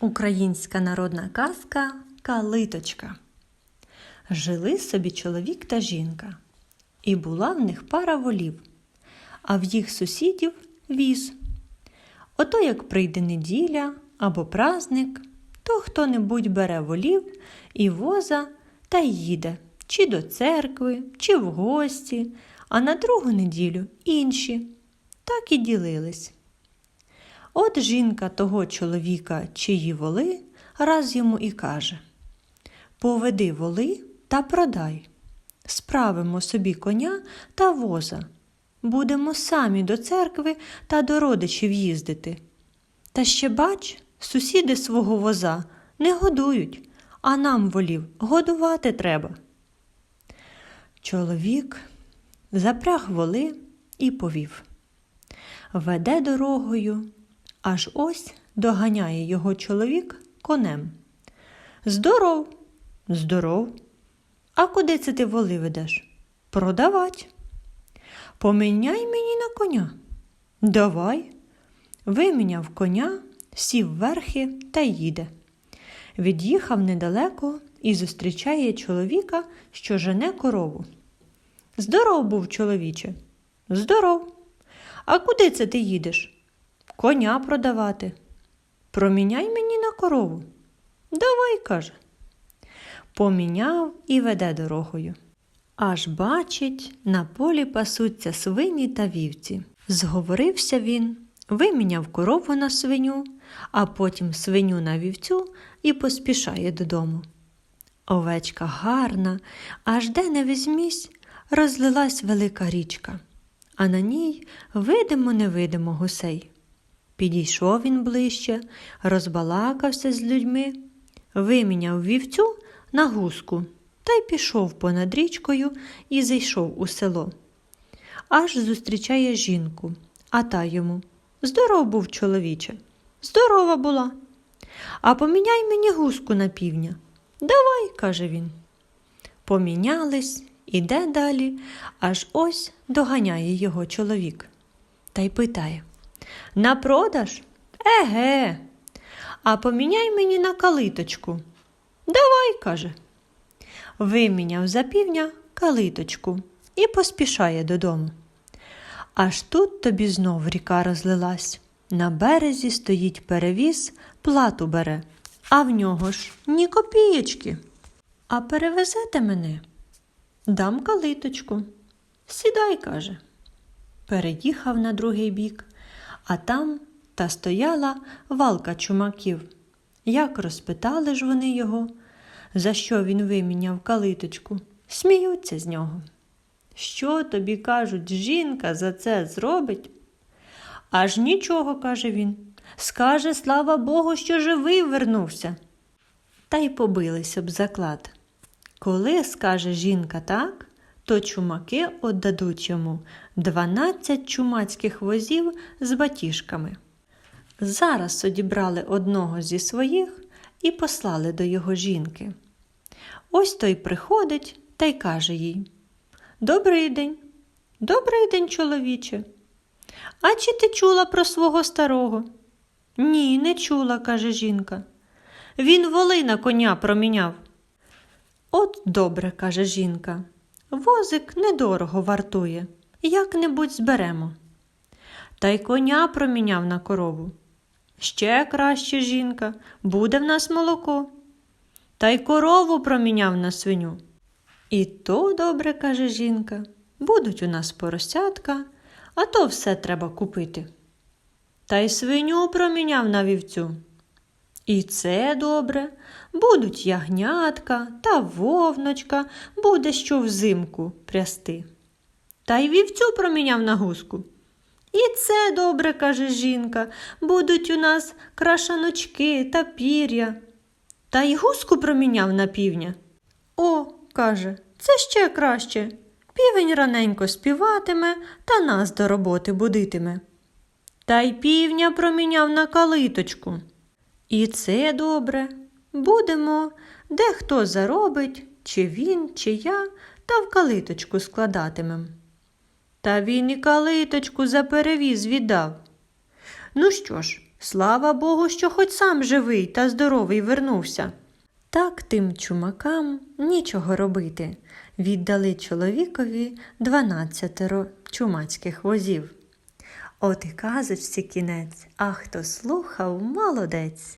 Українська народна казка Калиточка. Жили собі чоловік та жінка, і була в них пара волів, а в їх сусідів віз. Ото як прийде неділя або праздник, то хто-небудь бере волів і воза та їде чи до церкви, чи в гості, а на другу неділю інші. Так і ділились. От жінка того чоловіка, чиї воли, раз йому і каже Поведи воли та продай. Справимо собі коня та воза. Будемо самі до церкви та до родичів їздити. Та ще бач, сусіди свого воза не годують, а нам волів годувати треба. Чоловік запряг воли і повів. Веде дорогою, аж ось доганяє його чоловік конем. Здоров, здоров. А куди це ти воли ведеш? Продавать. Поміняй мені на коня. Давай. Виміняв коня, сів верхи та їде. Від'їхав недалеко і зустрічає чоловіка, що жене корову. Здоров був, чоловіче. Здоров. А куди це ти їдеш? Коня продавати. Проміняй мені на корову. Давай, каже. Поміняв і веде дорогою. Аж бачить, на полі пасуться свині та вівці. Зговорився він, виміняв корову на свиню, а потім свиню на вівцю і поспішає додому. Овечка гарна, аж де не візьмісь, розлилась велика річка, а на ній видимо-невидимо гусей. Підійшов він ближче, розбалакався з людьми, виміняв вівцю на гуску та й пішов понад річкою і зайшов у село. Аж зустрічає жінку, а та йому Здоров був, чоловіче. Здорова була. А поміняй мені гуску на півня. Давай, каже він. Помінялись, іде далі, аж ось доганяє його чоловік. Та й питає На продаж? Еге. А поміняй мені на калиточку. Давай, каже. Виміняв за півня калиточку і поспішає додому. Аж тут тобі знов ріка розлилась. На березі стоїть перевіз, плату бере, а в нього ж ні копієчки. А перевезете мене? Дам калиточку. Сідай, каже. Переїхав на другий бік, а там та стояла валка чумаків. Як розпитали ж вони його, за що він виміняв калиточку, сміються з нього. Що тобі кажуть, жінка за це зробить? Аж нічого, каже він. Скаже, слава Богу, що живий вернувся. Та й побилися б заклад. Коли скаже жінка так, то чумаки отдадуть йому дванадцять чумацьких возів з батіжками. Зараз одібрали одного зі своїх і послали до його жінки. Ось той приходить та й каже їй Добрий день, добрий день, чоловіче. А чи ти чула про свого старого? Ні, не чула, каже жінка. Він воли на коня проміняв. От добре, каже жінка. Возик недорого вартує. Як-небудь зберемо. Та й коня проміняв на корову. Ще краще жінка, буде в нас молоко. Та й корову проміняв на свиню. І то добре, каже жінка, будуть у нас поросятка, а то все треба купити. Та й свиню проміняв на вівцю. І це добре, будуть ягнятка та вовночка, буде що взимку прясти. Та й вівцю проміняв на гуску. І це добре, каже жінка, будуть у нас крашаночки та пір'я. Та й гуску проміняв на півня. О, каже, це ще краще. Півень раненько співатиме та нас до роботи будитиме. Та й півня проміняв на калиточку. І це добре. Будемо, де хто заробить, чи він, чи я, та в калиточку складатимем. Та він і калиточку за перевіз віддав. Ну що ж, Слава Богу, що хоч сам живий та здоровий вернувся. Так тим чумакам нічого робити. Віддали чоловікові дванадцятеро чумацьких возів. От і казочці кінець, а хто слухав, молодець.